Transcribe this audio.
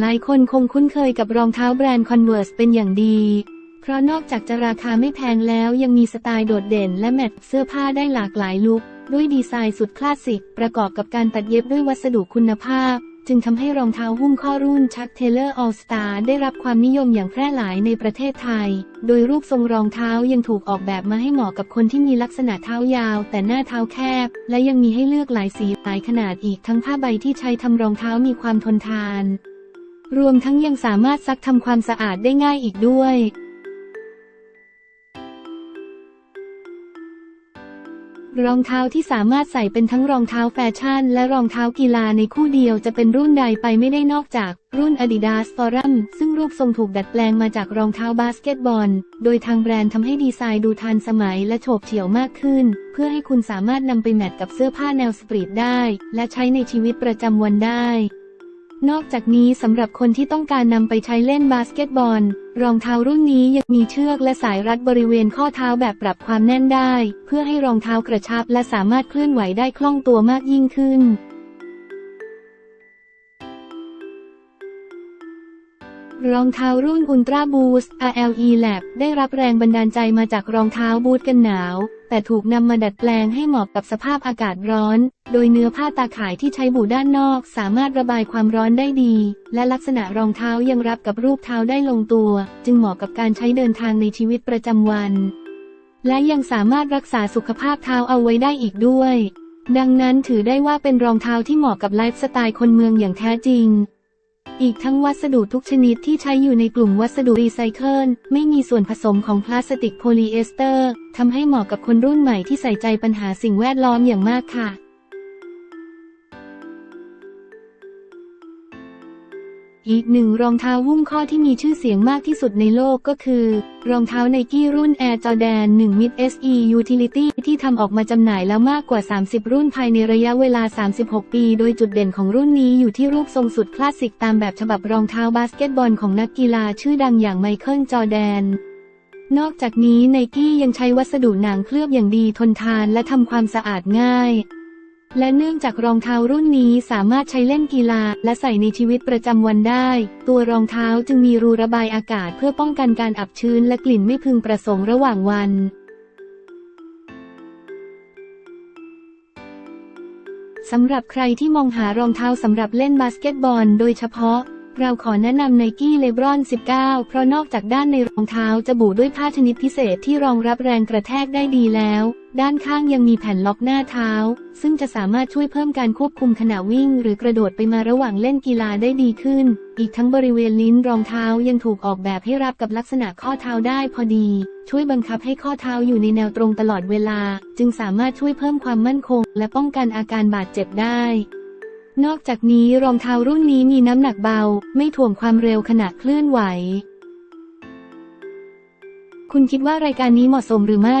หลายคนคงคุ้นเคยกับรองเท้าแบรนด์ Converse เป็นอย่างดี เพราะนอกจากจะราคาไม่แพงแล้วยังมีสไตล์โดดเด่นและแมทเสื้อผ้าได้หลากหลายลุคด้วยดีไซน์สุดคลาสสิก ประกอบกับการตัดเย็บด้วยวัสดุคุณภาพ จึงทำให้รองเท้าหุ้มข้อรุ่นชักเทเลอร์ออลสตาได้รับความนิยมอย่างแพร่หลายในประเทศไทย โดยรูปทรงรองเท้ายังถูกออกแบบมาให้เหมาะกับคนที่มีลักษณะเท้ายาว แต่หน้าเท้าแคบ และยังมีให้เลือกหลายสีหลายขนาดอีกทั้งผ้าใบที่ใช้ทำรองเท้ามีความทนทาน รวมทั้งยังสามารถซักทำความสะอาดได้ง่ายอีกด้วยรองเท้าที่สามารถใส่เป็นทั้งรองเท้าแฟชั่น และรองเท้ากีฬาในคู่เดียวจะเป็นรุ่นใดไปไม่ได้นอกจาก รุ่น Adidas Forum ซึ่งรูปทรงถูกดัดแปลงมาจากรองเท้าบาสเกตบอล โดยทางแบรนด์ทำให้ดีไซน์ดูทันสมัยและโฉบเฉี่ยวมากขึ้น เพื่อให้คุณสามารถนำไปแมทกับเสื้อผ้าแนวสตรีทได้ และใช้ในชีวิตประจำวันได้ นอกจากนี้สำหรับคนที่ต้องการนำไปใช้เล่นบาสเกตบอล รองเท้ารุ่นนี้ยังมีเชือกและสายรัดบริเวณข้อเท้าแบบปรับความแน่นได้ เพื่อให้รองเท้ากระชับและสามารถเคลื่อนไหวได้คล่องตัวมากยิ่งขึ้น รองเท้ารุ่น Ultra Boost RLE Lab ได้รับแรงบันดาลใจมาจากรองเท้าบูทกันหนาว แต่ถูกนำมาดัดแปลงให้เหมาะกับสภาพอากาศร้อน โดยเนื้อผ้าตาข่ายที่ใช้บูด้านนอก สามารถระบายความร้อนได้ดี และลักษณะรองเท้ายังรับกับรูปเท้าได้ลงตัว จึงเหมาะกับการใช้เดินทางในชีวิตประจำวัน และยังสามารถรักษาสุขภาพเท้าเอาไว้ได้อีกด้วย ดังนั้นถือได้ว่าเป็นรองเท้าที่เหมาะกับไลฟ์สไตล์คนเมืองอย่างแท้จริง อีกทั้งวัสดุทุกชนิดที่ใช้อยู่ในกลุ่มวัสดุรีไซเคิลไม่มีส่วนผสมของพลาสติกโพลีเอสเตอร์ทำให้เหมาะกับคนรุ่นใหม่ที่ใส่ใจปัญหาสิ่งแวดล้อมอย่างมากค่ะ อีกหนึ่งรองเท้าหุ้มข้อที่มีชื่อเสียงมากที่สุดในโลกก็คือ รองเท้าไนกี้รุ่น Air Jordan 1 Mid SE Utility ที่ทำออกมาจำหน่ายแล้วมากกว่า 30 รุ่นภายในระยะเวลา 36 ปี โดยจุดเด่นของรุ่นนี้อยู่ที่รูปทรงสุดคลาสสิกตามแบบฉบับรองเท้าบาสเกตบอลของนักกีฬาชื่อดังอย่างไมเคิลจอแดนนอกจากนี้ไนกี้ยังใช้วัสดุหนังเคลือบอย่างดีทนทานและทำความสะอาดง่าย และเนื่องจากรองเท้ารุ่นนี้สามารถใช้เล่นกีฬา และใส่ในชีวิตประจำวันได้ ตัวรองเท้าจึงมีรูระบายอากาศเพื่อป้องกันการอับชื้นและกลิ่นไม่พึงประสงค์ระหว่างวันสำหรับใครที่มองหารองเท้าสำหรับเล่นบาสเกตบอลโดยเฉพาะ เราขอแนะนำไนกี้เลบรอน 19 เพราะนอกจากด้านในรองเท้าจะบุด้วยผ้าชนิดพิเศษที่รองรับแรงกระแทกได้ดีแล้ว ด้านข้างยังมีแผ่นล็อกหน้าเท้า ซึ่งจะสามารถช่วยเพิ่มการควบคุมขณะวิ่ง หรือกระโดดไปมาระหว่างเล่นกีฬาได้ดีขึ้น อีกทั้งบริเวณลิ้นรองเท้ายังถูกออกแบบให้รับกับลักษณะข้อเท้าได้พอดี ช่วยบังคับให้ข้อเท้าอยู่ในแนวตรงตลอดเวลา จึงสามารถช่วยเพิ่มความมั่นคง และป้องกันอาการบาดเจ็บได้นอกจากนี้รองเท้ารุ่นนี้มีน้ำหนักเบา ไม่ถ่วงความเร็วขณะเคลื่อนไหว คุณคิดว่ารายการนี้เหมาะสมหรือไม่